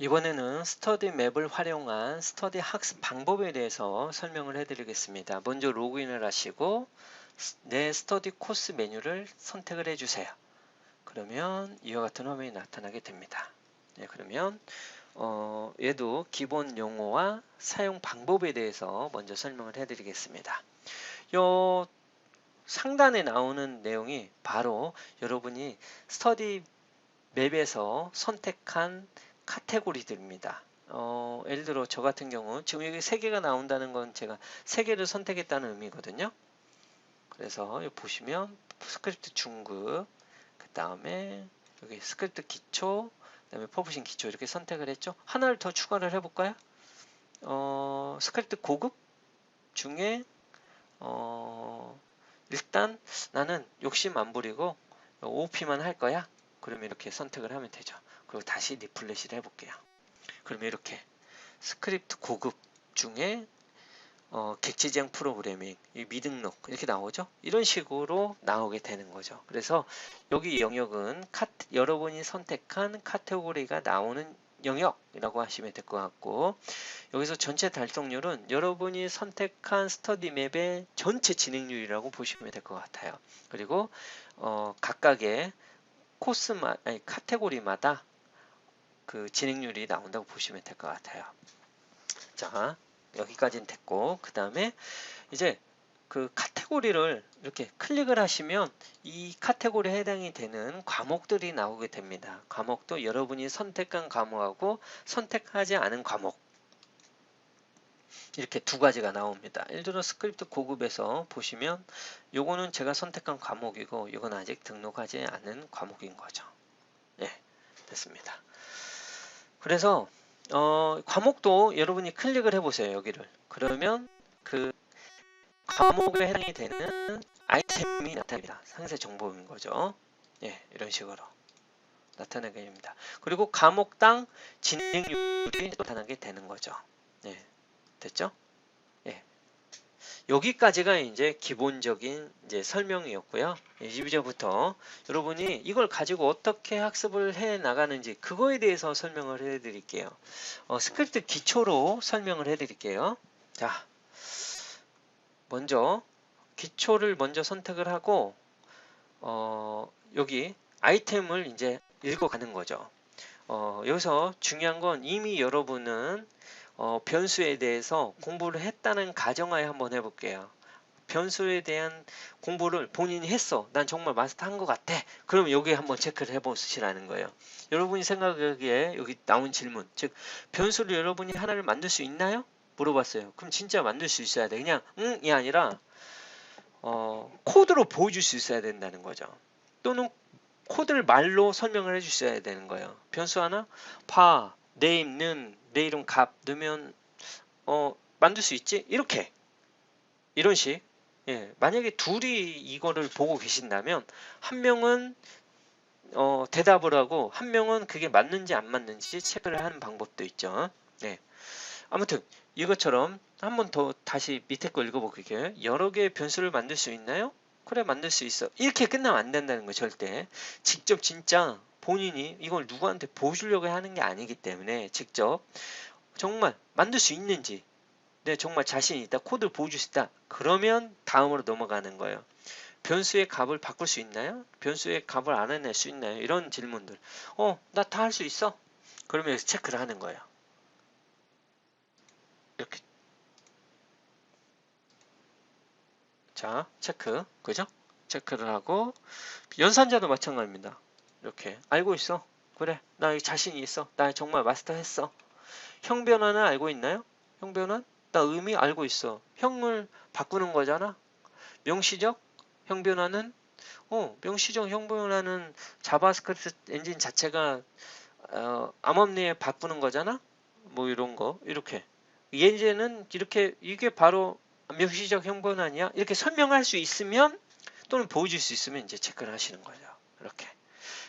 이번에는 스터디 맵을 활용한 스터디 학습 방법에 대해서 설명을 해드리겠습니다. 먼저 로그인을 하시고 내 스터디 코스 메뉴를 선택을 해주세요. 그러면 이와 같은 화면이 나타나게 됩니다. 네, 그러면 어, 얘도 기본 용어와 사용 방법에 대해서 먼저 설명을 해드리겠습니다. 요 상단에 나오는 내용이 바로 여러분이 스터디 맵에서 선택한 카테고리들입니다. 어, 예를 들어 저 같은 경우 지금 여기 세 개가 나온다는 건 제가 세 개를 선택했다는 의미거든요. 그래서 여기 보시면 스크립트 중급 그 다음에 여기 스크립트 기초 그 다음에 퍼블싱 기초 이렇게 선택을 했죠. 하나를 더 추가를 해볼까요? 어, 스크립트 고급 중에 어, 일단 나는 욕심 안 부리고 OOP만 할 거야. 그러면 이렇게 선택을 하면 되죠. 그리고 다시 리플렛을 해볼게요. 그러면 이렇게 스크립트 고급 중에 어, 객지지향 프로그래밍, 미등록 이렇게 나오죠. 이런 식으로 나오게 되는 거죠. 그래서 여기 영역은 카, 여러분이 선택한 카테고리가 나오는 영역이라고 하시면 될 것 같고 여기서 전체 달성률은 여러분이 선택한 스터디 맵의 전체 진행률이라고 보시면 될 것 같아요. 그리고 어, 각각의 코스마 아니 카테고리마다 그 진행률이 나온다고 보시면 될 것 같아요. 자, 여기까지는 됐고, 그 다음에 이제 그 카테고리를 이렇게 클릭을 하시면 이 카테고리에 해당이 되는 과목들이 나오게 됩니다. 과목도 여러분이 선택한 과목하고 선택하지 않은 과목 이렇게 두 가지가 나옵니다. 예를 들어 스크립트 고급에서 보시면 요거는 제가 선택한 과목이고 이건 아직 등록하지 않은 과목인 거죠. 네, 됐습니다. 그래서 어, 과목도 여러분이 클릭을 해보세요. 여기를. 그러면 그 과목에 해당이 되는 아이템이 나타납니다. 상세 정보인 거죠. 예, 이런 식으로 나타나게 됩니다. 그리고 과목당 진행률이 나타나게 되는 거죠. 예, 됐죠? 예. 여기까지가 이제 기본적인 이제 설명이었고요. 이제부터 여러분이 이걸 가지고 어떻게 학습을 해 나가는지 그거에 대해서 설명을 해 드릴게요. 어, 스크립트 기초로 설명을 해 드릴게요. 자, 먼저 기초를 먼저 선택을 하고 어, 여기 아이템을 이제 읽어가는 거죠. 어, 여기서 중요한 건 이미 여러분은 어, 변수에 대해서 공부를 했다는 가정하에 한번 해볼게요. 변수에 대한 공부를 본인이 했어. 난 정말 마스터한 것 같아. 그럼 여기 한번 체크를 해보시라는 거예요. 여러분이 생각하기에 여기 나온 질문, 즉 변수를 여러분이 하나를 만들 수 있나요? 물어봤어요. 그럼 진짜 만들 수 있어야 돼. 그냥 응이 아니라 어, 코드로 보여줄 수 있어야 된다는 거죠. 또는 코드를 말로 설명을 해주셔야 되는 거예요. 변수 하나, 파, 네임는 내 이름 값 넣으면 어 만들 수 있지? 이렇게 이런 식 예, 만약에 둘이 이거를 보고 계신다면 한 명은 어, 대답을 하고 한 명은 그게 맞는지 안 맞는지 체크를 하는 방법도 있죠. 네. 아무튼 이것처럼 한 번 더 다시 밑에 거 읽어볼게요. 여러 개의 변수를 만들 수 있나요? 그래 만들 수 있어. 이렇게 끝나면 안 된다는 거 절대. 직접 진짜 본인이 이걸 누구한테 보여주려고 하는 게 아니기 때문에 직접 정말 만들 수 있는지 내 정말 자신 있다 코드를 보여줄 수 있다 그러면 다음으로 넘어가는 거예요. 변수의 값을 바꿀 수 있나요? 변수의 값을 알아낼 수 있나요? 이런 질문들. 어 나 다 할 수 있어. 그러면 여기서 체크를 하는 거예요. 이렇게. 자 체크. 그죠? 체크를 하고 연산자도 마찬가지입니다 이렇게 알고 있어. 그래 나 자신이 있어. 나 정말 마스터했어. 형 변화는 알고 있나요? 형 변화? 나 의미 알고 있어. 형을 바꾸는 거잖아. 명시적 형 변화는 어 명시적 형 변화는 자바스크립트 엔진 자체가 어, 암암리에 바꾸는 거잖아. 뭐 이런 거 이렇게 예제는 이렇게 이게 바로 명시적 형 변화냐 이렇게 설명할 수 있으면 또는 보여줄 수 있으면 이제 체크를 하시는 거죠. 이렇게.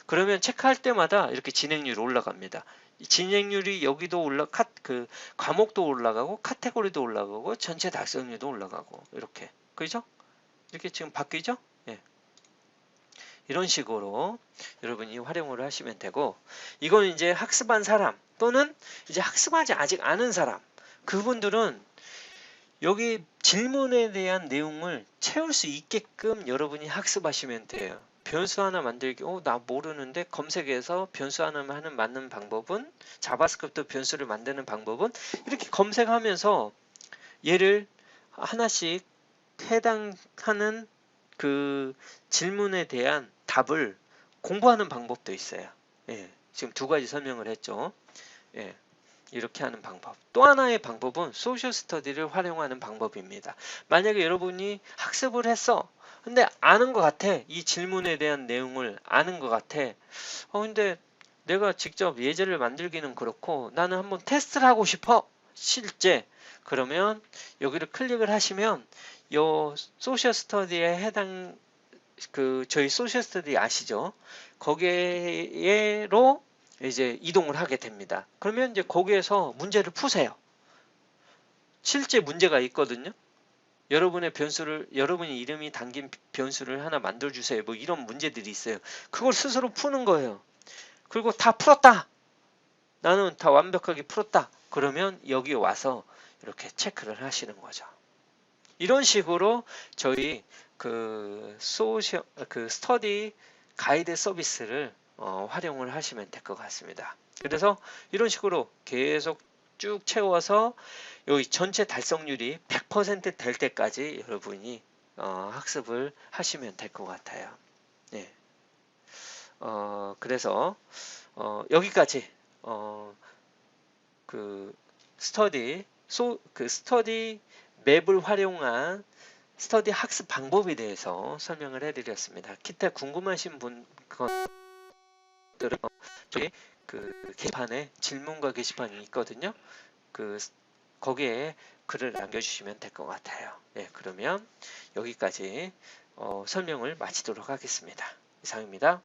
그러면 체크할 때마다 이렇게 진행률이 올라갑니다. 진행률이 여기도 올라 카, 그 과목도 올라가고 카테고리도 올라가고 전체 달성률도 올라가고 이렇게 그죠? 이렇게 지금 바뀌죠? 예. 이런 식으로 여러분이 활용을 하시면 되고 이건 이제 학습한 사람 또는 이제 학습하지 아직 않은 사람 그분들은 여기 질문에 대한 내용을 채울 수 있게끔 여러분이 학습하시면 돼요. 변수 하나 만들기, 어, 나 모르는데 검색해서 변수 하나 하는 맞는 방법은 자바스크립트 변수를 만드는 방법은 이렇게 검색하면서 얘를 하나씩 해당하는 그 질문에 대한 답을 공부하는 방법도 있어요. 예, 지금 두 가지 설명을 했죠. 예, 이렇게 하는 방법. 또 하나의 방법은 소셜 스터디를 활용하는 방법입니다. 만약에 여러분이 학습을 했어. 근데 아는 것 같아. 이 질문에 대한 내용을 아는 것 같아. 어, 근데 내가 직접 예제를 만들기는 그렇고 나는 한번 테스트를 하고 싶어. 실제. 그러면 여기를 클릭을 하시면 요 소셜 스터디에 해당 그 저희 소셜 스터디 아시죠? 거기에로 이제 이동을 하게 됩니다. 그러면 이제 거기에서 문제를 푸세요. 실제 문제가 있거든요. 여러분의 변수를 여러분이 이름이 담긴 변수를 하나 만들어 주세요. 뭐 이런 문제들이 있어요. 그걸 스스로 푸는 거예요. 그리고 다 풀었다. 나는 다 완벽하게 풀었다. 그러면 여기 와서 이렇게 체크를 하시는 거죠. 이런 식으로 저희 그 소셜 그 스터디 가이드 서비스를 어, 활용을 하시면 될 것 같습니다. 그래서 이런 식으로 계속 쭉 채워서 여기 전체 달성률이 100%될 때까지 여러분이 어, 학습을 하시면 될 것 같아요. 네. 어, 그래서 어, 여기까지 어, 그 스터디 소, 그 스터디 맵을 활용한 스터디 학습 방법에 대해서 설명을 해드렸습니다. 기타 궁금하신 분 것들은 저희 그 게시판에 질문과 게시판이 있거든요. 그 거기에 글을 남겨주시면 될 것 같아요. 네, 그러면 여기까지 어, 설명을 마치도록 하겠습니다. 이상입니다.